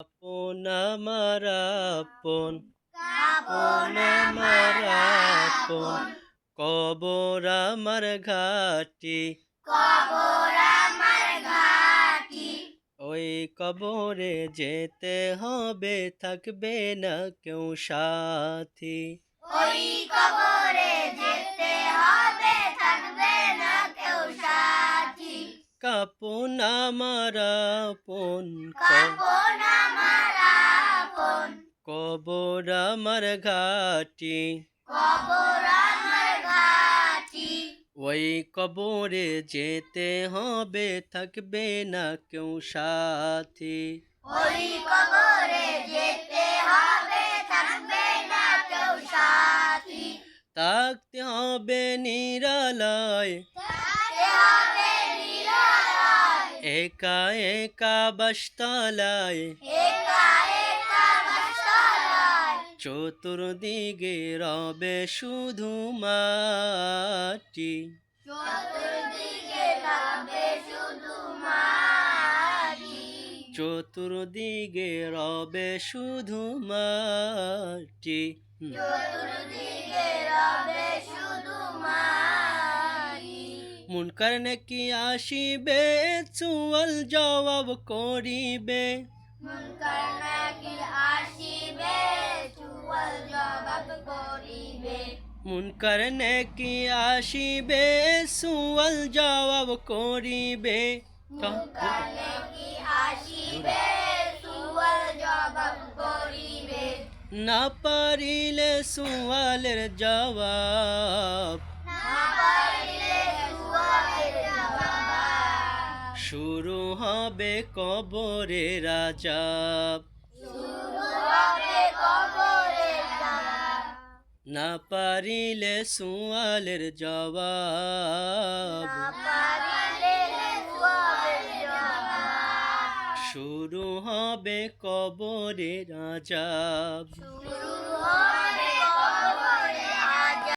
আপন আমার আপন আপন আমার আপন। কবর আমার ঘাটি। ওই কবরে যেতে হবে থাকবে না কেউ সাথী। ওই কবরে যেতে কাপন আমার আপন কবর আমার ঘাটি। ওই কবরে যেতে হবে থাকবে না কেউ সাথী। ওই কবরে যেতে হবে থাকবে না কেউ সাথী। থাকতে হবে নিরালয়। থাকতে হবে একা একা বাসতলায় চতুর্দিকে রবে শুধু মাটি চতুর্দিকে রবে শুধু মাটি। চতুর্দিকে রবে শুধু মাটি মুনকার নাকি আসিবে চুয়াল জবাব করিবে মুনকার নাকি আসিবে চুয়াল জবাব করিবে মুনকার নাকি আসিবে সুয়াল জবাব করিবে মুনকার নাকি আসিবে চুয়াল জবাব করিবে না পারিলে সুয়ালের জবাব শুরু হবে কবরে জবাব না পারিলে সুয়ালের জবাব। শুরু হবে কবরে হবে